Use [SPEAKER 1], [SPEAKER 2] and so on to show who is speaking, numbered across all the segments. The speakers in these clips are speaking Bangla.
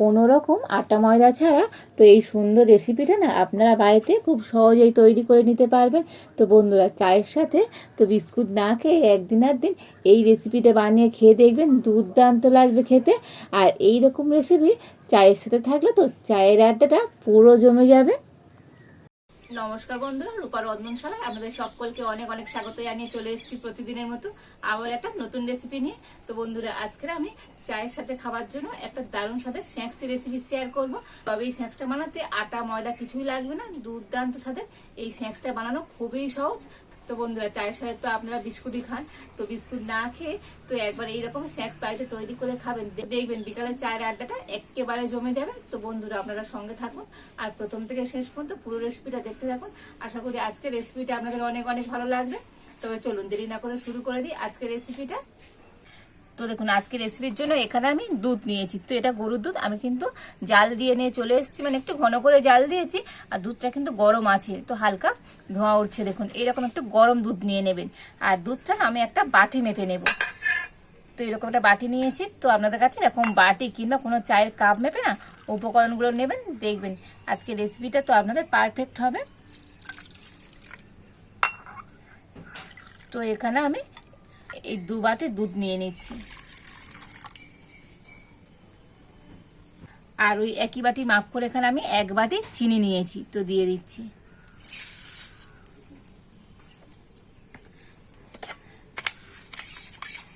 [SPEAKER 1] কোনো রকম আটা ময়দা ছাড়া। তো এই সুন্দর রেসিপিটা না আপনারা বাড়িতে খুব সহজেই তৈরি করে নিতে পারবেন। তো বন্ধুরা, চায়ের সাথে তো বিস্কুট না খেয়ে একদিন আর দিন এই রেসিপিটা বানিয়ে খেয়ে দেখবেন, দুর্দান্ত লাগবে খেতে। আর এই রকম রেসিপি চায়ের সাথে থাকলে তো চায়ের আড্ডাটা পুরো জমে যাবে। নমস্কার বন্ধুরা, রূপার রন্ধনশালায় আপনাদের সকলকে অনেক অনেক স্বাগত জানিয়ে চলে এসেছি প্রতিদিনের মতো আবার একটা নতুন রেসিপি নিয়ে। তো বন্ধুরা আজকে আমি চায়ের সাথে খাবার জন্য একটা দারুণ সাথে স্ন্যাক্সের রেসিপি শেয়ার করব। তবে এই স্ন্যাক্সটা বানাতে আটা, ময়দা কিছুই লাগবে না, দুর্দান্ত সাথে এই স্ন্যাক্সটা বানানো খুবই সহজ। তো বন্ধুরা, চায়ের সাথে তো আপনারা বিস্কুটই খান। তো বিস্কুট না খেয়ে তো একবার এইরকম স্ন্যাক্স বাড়িতে তৈরি করে খাবেন। দেখবেন বিকালে চায়ের আড্ডাটা একেবারে জমে যাবে। তো বন্ধুরা, আপনারা সঙ্গে থাকুন। আর প্রথম থেকে শেষ পর্যন্ত পুরো রেসিপিটা দেখতে থাকুন। আশা করি আজকের রেসিপিটা আপনাদের অনেক অনেক ভালো লাগবে। তবে চলুন দেরি না করে শুরু করে দিই আজকের রেসিপিটা তো দেখুন, আজকে রেসিপির জন্য এখানে আমি দুধ নিয়েছি। তো এটা গরুর দুধ, আমি কিন্তু জাল দিয়ে নিয়ে চলে এসেছি। মানে একটু ঘন করে জাল দিয়েছি, আর দুধটা কিন্তু গরম আছে। তো হালকা ধোঁয়া উঠছে, দেখুন, এরকম একটু গরম দুধ নিয়ে নেবেন। আর দুধটা আমি একটা বাটি মেপে নেব। তো এরকম একটা বাটি নিয়েছি। তো আপনাদের কাছে এরকম বাটি কিংবা কোনো চায়ের কাপ মেপে না উপকরণগুলো নেবেন, দেখবেন। আজকে রেসিপিটা তো আপনাদের পারফেক্ট হবে। তো এখানে আমি এই দু বাটি দুধ নিয়ে নিচ্ছি। আর ওই একই বাটি মাপ করে এখানে আমি এক বাটি চিনি নিয়েছি, তো দিয়ে দিচ্ছি।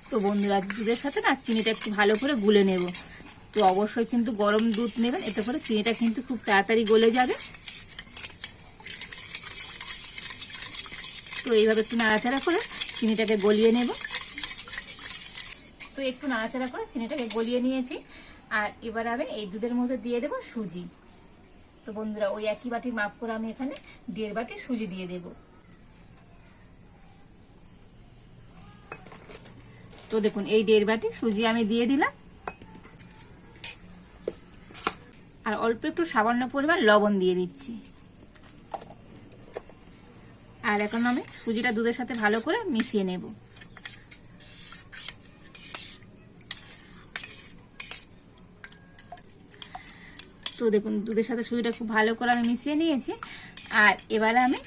[SPEAKER 1] তো বন্ধুরা, দুধের সাথে না চিনিটা একটু ভালো করে গুলে নেব। তো অবশ্যই কিন্তু গরম দুধ নেবেন, এতে করে চিনিটা কিন্তু খুব তাড়াতাড়ি গলে যাবে। তো এইভাবে একটু নাড়াচাড়া করে চিনিটাকে গলিয়ে নেব। তো একটু নাড়াচাড়া করে চিনিটাকে গলিয়ে নিয়েছি। আর এবার আমি এই দুধের মধ্যে দিয়ে দেব সুজি। তো বন্ধুরা, ওই একই বাটির মাপ করে আমি এখানে দেড় বাটি সুজি দিয়ে দেব। তো দেখুন, এই দেড় বাটি সুজি আমি দিয়ে দিলাম। আর অল্প একটু সামান্য পরিমাণ লবণ দিয়ে দিচ্ছি। আর এখন আমি সুজিটা দুধের সাথে ভালো করে মিশিয়ে নেব। তো দেখুন, দুধের সাথে সুজিটা খুব ভালো করে আমি মিশিয়ে নিয়েছি। আর এবারে আমি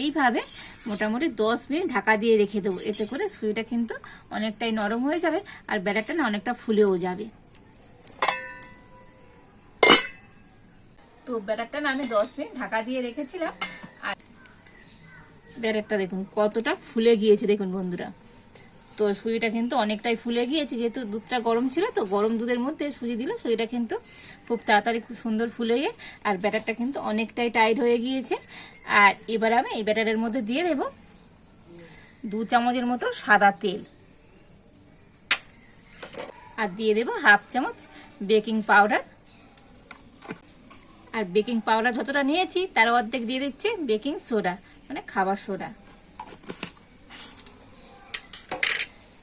[SPEAKER 1] এইভাবে মোটামুটি দশ মিনিট ঢাকা দিয়ে রেখে দেবো। এতে করে সুজিটা কিন্তু অনেকটাই নরম হয়ে যাবে আর ব্যাটারটা না অনেকটা ফুলেও যাবে। তো ব্যাটারটা না আমি দশ মিনিট ঢাকা দিয়ে রেখেছিলাম। আর ব্যাটারটা দেখুন কতটা ফুলে গিয়েছে, দেখুন বন্ধুরা। তো সুজিটা কিন্তু অনেকটাই ফুলে গিয়েছে, যেহেতু দুধটা গরম ছিল তো গরম দুধের মধ্যে সুজি দিলে, সুজিটা কিন্তু খুব তাড়াতাড়ি খুব সুন্দর ফুলে গিয়ে, আর ব্যাটারটা কিন্তু অনেকটাই টাইট হয়ে গিয়েছে। আর এবার আমি এই ব্যাটারের মধ্যে দিয়ে দেব দু চামচের মতো সাদা তেল। আর দিয়ে দেব হাফ চামচ বেকিং পাউডার। আর বেকিং পাউডার যতটা নিয়েছি, তার অর্ধেক দিয়ে দিচ্ছে বেকিং সোডা মানে খাবার সোডা।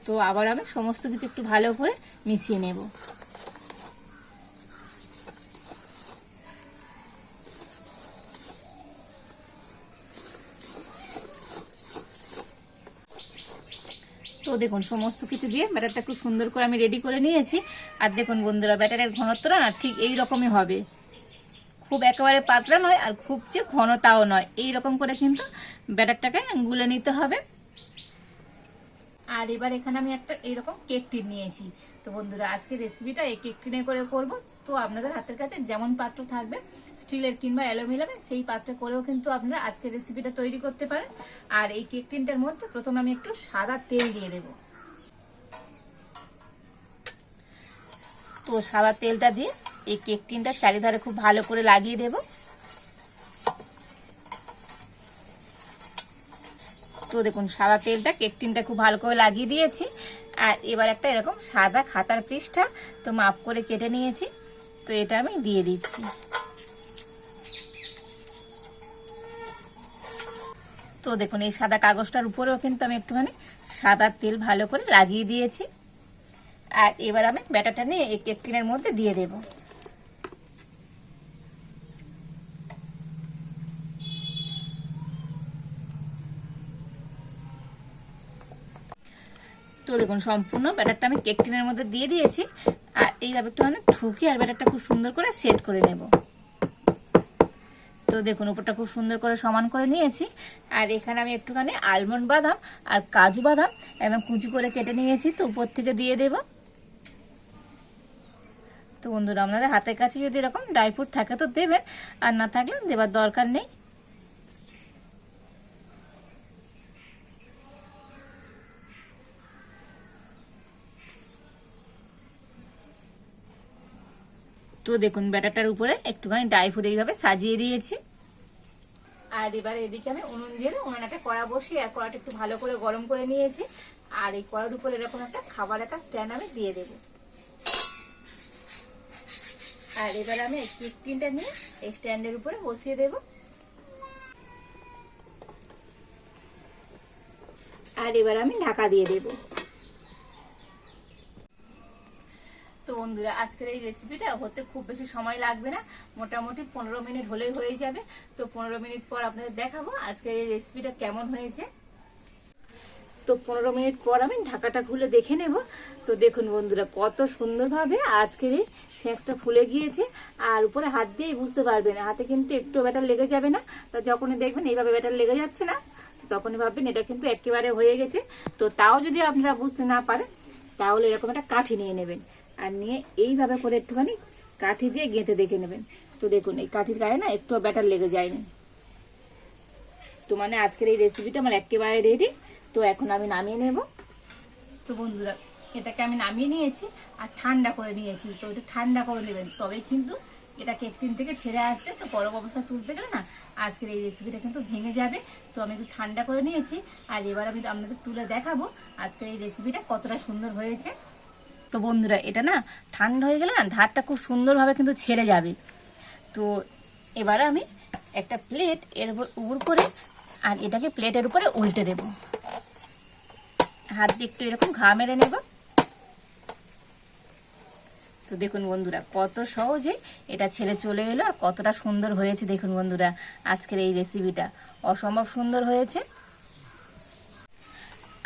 [SPEAKER 1] তো আবার আমি সমস্ত কিছু একটু ভালো করে মিশিয়ে নেব। তো দেখুন, সমস্ত কিছু দিয়ে ব্যাটারটা খুব সুন্দর করে আমি রেডি করে নিয়েছি। আর দেখুন বন্ধুরা, ব্যাটারের ঘনত্বটা না, ঠিক এই রকমই হবে। খুব একেবারে পাতলা নয় আর খুব যে ঘনতাও নয়, এই রকম করে কিন্তু ব্যাটারটাকে গুলে নিতে হবে। আর এবার এখানে আমি একটা এইরকম কেক টিন নিয়েছি। তো বন্ধুরা, আজকে রেসিপিটা এই কেক টিনে করে করব। তো আপনাদের হাতের কাছে যেমন পাত্র থাকবে, স্টিলের কিংবা অ্যালুমিনিয়ামের সেই পাত্রে করেও কিন্তু আপনারা আজকে রেসিপিটা তৈরি করতে পারেন। আর এই কেক টিনটার মধ্যে প্রথমে আমি একটু সাদা তেল দিয়ে দেব। তো সাদা তেলটা দিয়ে এই কেক টিনটা চারিধারে খুব ভালো করে লাগিয়ে দেবো। তো দেখুন, সাদা তেলটা কেক টিনটা খুব ভালো করে লাগিয়ে দিয়েছি। আর এবার একটা এরকম সাদা খাতার পৃষ্ঠা, তো মাপ করে কেটে নিয়েছি। তো এটা আমি দিয়ে দিচ্ছি। তো দেখুন, এই সাদা কাগজটার উপরেও কিন্তু আমি একটুখানি সাদা তেল ভালো করে লাগিয়ে দিয়েছি। আর এবার আমি ব্যাটারটা নিয়ে এই কেক টিনের মধ্যে দিয়ে দেবো। তো দেখুন, সম্পূর্ণ ব্যাটারটা আমি কেক টিনের মধ্যে দিয়ে দিয়েছি। আর এইভাবে একটু মানে ঠুকি আর ব্যাটারটা খুব সুন্দর করে সেট করে নেব। তো দেখুন, উপরটা খুব সুন্দর করে সমান করে নিয়েছি। আর এখানে আমি একটুখানি আলমন্ড বাদাম আর কাজু বাদাম এবং কুচি করে কেটে নিয়েছি, তো উপর থেকে দিয়ে দেব। তো বন্ধুরা, আপনাদের হাতের কাছে যদি এরকম ড্রাই ফ্রুট থাকে তো দেবেন, আর না থাকলে দেবার দরকার নেই। তো দেখুন, ব্যাটারটার উপরে একটুখানি ড্রাই ফুড এইভাবে সাজিয়ে দিয়েছি। আর এবার এদিকে আমি উনুন দিয়ে উনুনে একটা কড়া বসিয়ে আর কড়াটা একটু ভালো করে গরম করে নিয়েছি। আর এই কড়ার উপরে এরকম একটা খাবার একটা স্ট্যান্ড আমি দিয়ে দেব। আর এবার আমি এই কেক টিনটা নিয়ে এই স্ট্যান্ডের উপরে বসিয়ে দেব। আর এবার আমি ঢাকা দিয়ে দেবো তো বন্ধুরা, আজকের এই রেসিপিটা হতে খুব বেশি সময় লাগবে না। মোটামুটি পনেরো মিনিট হলেই হয়ে যাবে। তো পনেরো মিনিট পর আপনাদের দেখাবো আজকের এই রেসিপিটা কেমন হয়েছে। তো পনেরো মিনিট পর আমি ঢাকাটা খুলে দেখে নেব। তো দেখুন বন্ধুরা, কত সুন্দরভাবে আজকের এই স্ন্যাক্সটা ফুলে গিয়েছে। আর উপরে হাত দিয়েই বুঝতে পারবেন, হাতে কিন্তু একটু ব্যাটার লেগে যাবে না। তো যখনই দেখবেন এইভাবে ব্যাটার লেগে যাচ্ছে না তখনই ভাববেন এটা কিন্তু একেবারে হয়ে গেছে। তো তাও যদি আপনারা বুঝতে না পারেন, তাহলে এরকম একটা কাঠি নিয়ে নেবেন। আর নিয়ে এইভাবে করে একটুখানি কাঠি দিয়ে গেঁথে দেখে নেবেন। তো দেখুন, এই কাঠির গায়ে না একটু ব্যাটার লেগে যায়নি। তো মানে আজকের এই রেসিপিটা আমার একেবারে রেডি তো এখন আমি নামিয়ে নেব। তো বন্ধুরা, এটাকে আমি নামিয়ে নিয়েছি আর ঠান্ডা করে নিয়েছি। তো এটা ঠান্ডা করে নেবেন, তবেই কিন্তু এটা কেক তিন থেকে ছেড়ে আসবে। তো গরম অবস্থা তুলতে গেলে না আজকের এই রেসিপিটা কিন্তু ভেঙে যাবে। তো আমি একটু ঠান্ডা করে নিয়েছি। আর এবার আমি আপনাদের তুলে দেখাবো আজকের এই রেসিপিটা কতটা সুন্দর হয়েছে। তো বন্ধুরা, এটা না ঠান্ডা হয়ে গেলে না ধারটা খুব সুন্দরভাবে কিন্তু ছেড়ে যাবে। তো এবার আমি একটা প্লেট এর উপর উপর করে আর এটাকে প্লেটের উপরে উল্টে দেব। হাত দিয়ে একটু এরকম ঘা মেরে নেব। তো দেখুন বন্ধুরা, কত সহজে এটা ছেড়ে চলে এলো আর কতটা সুন্দর হয়েছে। দেখুন বন্ধুরা, আজকের এই রেসিপিটা অসম্ভব সুন্দর হয়েছে।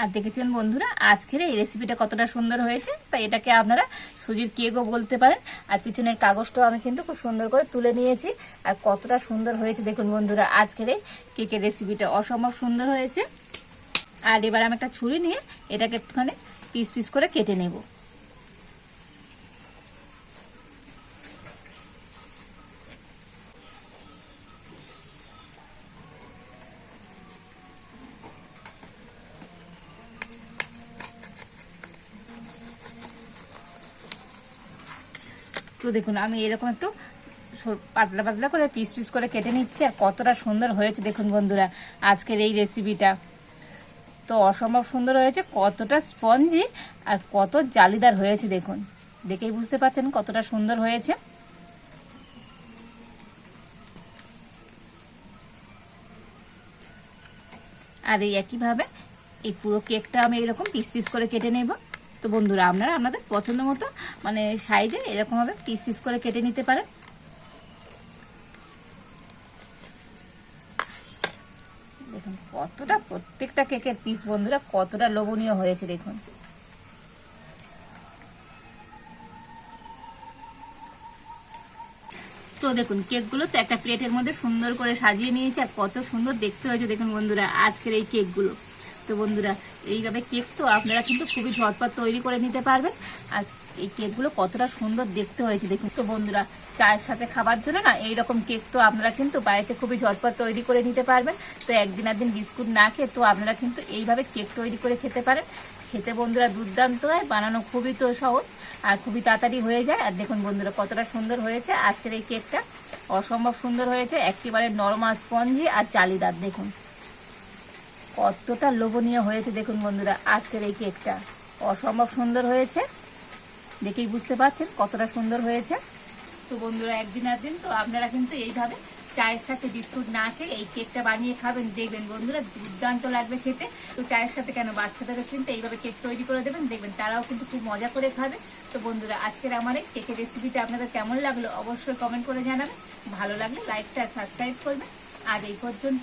[SPEAKER 1] আর দেখেছেন বন্ধুরা, আজকের এই রেসিপিটা কতটা সুন্দর হয়েছে, তাই এটাকে আপনারা সুজির কেকও বলতে পারেন। আর পিছনের কাগজটাও আমি কিন্তু খুব সুন্দর করে তুলে নিয়েছি, আর কতটা সুন্দর হয়েছে দেখুন বন্ধুরা, আজকের এই কেকের রেসিপিটা অসম্ভব সুন্দর হয়েছে। আর এবার আমি একটা ছুরি নিয়ে এটাকে একটুখানি পিস পিস করে কেটে নেব। তো দেখুন, আমি এরকম একটু পাতলা পাতলা করে পিস পিস করে কেটে নিচ্ছি আর কতটা সুন্দর হয়েছে দেখুন বন্ধুরা, আজকের এই রেসিপিটা তো অসম্ভব সুন্দর হয়েছে, কতটা স্পঞ্জি আর কত জালিদার হয়েছে দেখুন। দেখেই বুঝতে পারছেন কতটা সুন্দর হয়েছে। আর এই একইভাবে এই পুরো কেকটা আমি এরকম পিস পিস করে কেটে নেব। তো বন্ধুরা, আপনারা আপনাদের পছন্দ মতো মানে সাইজে এরকমভাবে পিস পিস করে কেটে নিতে পারেন। দেখুন, কতটা প্রত্যেকটা কেকের পিস বন্ধুরা, কতটা লোভনীয় হয়েছে, দেখুন। তো দেখুন, কেকগুলো তো একটা প্লেটের মধ্যে সুন্দর করে সাজিয়ে নিয়েছে, আর কত সুন্দর দেখতে হয়েছে, দেখুন বন্ধুরা, আজকের এই কেকগুলো। তো বন্ধুরা, এইভাবে কেক তো আপনারা কিন্তু খুবই ঝটপট তৈরি করে নিতে পারবেন। আর এই কেকগুলো কতটা সুন্দর দেখতে হয়েছে দেখুন। তো বন্ধুরা, চায়ের সাথে খাবার জন্য না, এইরকম কেক তো আপনারা কিন্তু বাড়িতে খুবই ঝটপট তৈরি করে নিতে পারবেন। তো একদিন একদিন বিস্কুট না খেয়ে তো আপনারা কিন্তু এইভাবে কেক তৈরি করে খেতে পারেন। খেতে বন্ধুরা দুর্দান্ত হয়, বানানো খুবই তো সহজ আর খুবই তাড়াতাড়ি হয়ে যায়। আর দেখুন বন্ধুরা, কতটা সুন্দর হয়েছে আজকের এই কেকটা অসম্ভব সুন্দর হয়েছে, একেবারে নরমাল স্পঞ্জি আর চালিদার দেখুন। কতটা লোভনীয় হয়েছে দেখুন বন্ধুরা, আজকের এই কেকটা। অসম্ভব সুন্দর হয়েছে। দেখেই বুঝতে পারছেন কতটা সুন্দর হয়েছে। তো বন্ধুরা, একদিন একদিন তো আপনারা কিন্তু এইভাবে চায়ের সাথে বিস্কুট না খেয়ে এই কেকটা বানিয়ে খাবেন, দেখবেন বন্ধুরা দুর্দান্ত লাগবে খেতে। তো চায়ের সাথে কেন বাচ্চাদেরও কিন্তু এইভাবে কেক তৈরি করে দেবেন, দেখবেন তারাও কিন্তু খুব মজা করে খাবে। তো বন্ধুরা, আজকের আমার এই কেকের রেসিপিটা আপনাদের কেমন লাগল অবশ্যই কমেন্ট করে জানাবেন। ভালো লাগলে লাইক শেয়ার সাবস্ক্রাইব করবেন। আজ এই পর্যন্ত